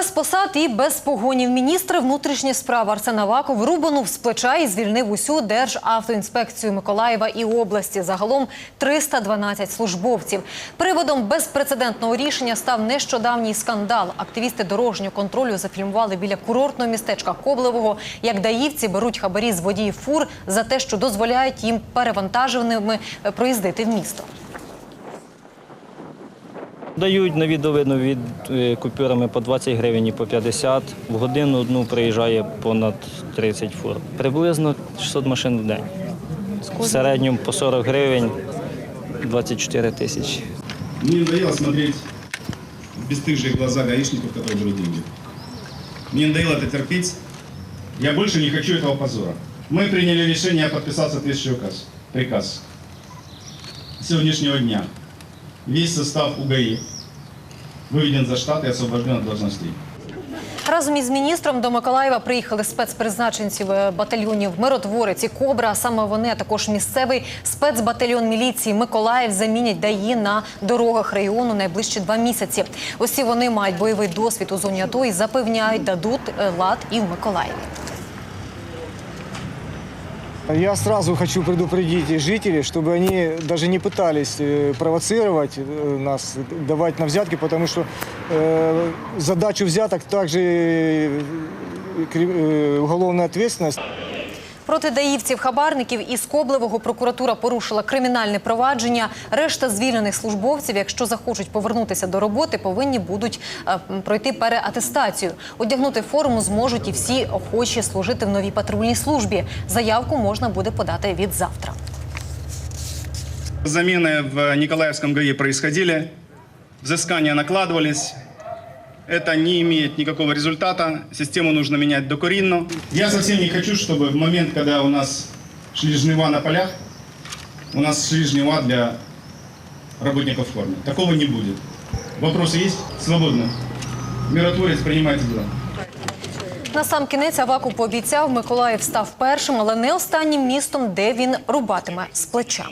Без посад і без погонів міністр внутрішніх справ Арсен Аваков рубанув з плеча і звільнив усю Державтоінспекцію Миколаєва і області. Загалом 312 службовців. Приводом безпрецедентного рішення став нещодавній скандал. Активісти дорожнього контролю зафільмували біля курортного містечка Коблевого, як даївці беруть хабарі з водіїв фур за те, що дозволяють їм перевантаженими е, проїздити в місто. Дають на відовидно від е, купюрами по 20 гривень і по 50. В годину одну приїжджає понад 30 фур. Приблизно 600 машин в день. В середньому по 40 гривень 24 тисячі. Мне надоело смотреть в бесстыжие глаза гаишников, которые берут деньги. Мне надоело это терпеть. Я больше не хочу этого позора. Мы приняли решение подписать соответствующий указ, приказ. С сегодняшнего дня весь состав УГАИ выведен за штат и освобожден от должностей. Разом із міністром до Миколаєва приїхали спецпризначенців е, батальйонів Миротворець і Кобра. Саме вони, а також місцевий спецбатальйон міліції Миколаїв замінять ДАІ на дорогах регіону найближчі два місяці. Усі вони мають бойовий досвід у зоні АТО і запевняють, дадуть е, лад і в Миколаєві. Я сразу хочу предупредить жителей, чтобы они даже не пытались э, провоцировать э, нас, давать на взятки, потому что э, задачу взяток также э, кри- э, уголовная ответственность. Проти даївців хабарників із Коблевого прокуратура порушила кримінальне провадження. Решта звільнених службовців, якщо захочуть повернутися до роботи, повинні будуть е, м, пройти переатестацію. Одягнути форму зможуть і всі охочі служити в новій патрульній службі. Заявку можна буде подати від завтра. Замены в Николаевском ГАИ происходили, взыскания накладывались. Это не имеет никакого результата. Систему нужно менять докоринно. Я совсем не хочу, чтобы в момент, когда у нас шли жнива на полях, у нас шли жнива для работников в форме. Такого не будет. Вопросы есть? Свободно. Миротворец принимает дела. На сам кінець Аваку пообіцяв, Миколаїв став першим, але не останнім містом, де він рубатиме з плеча.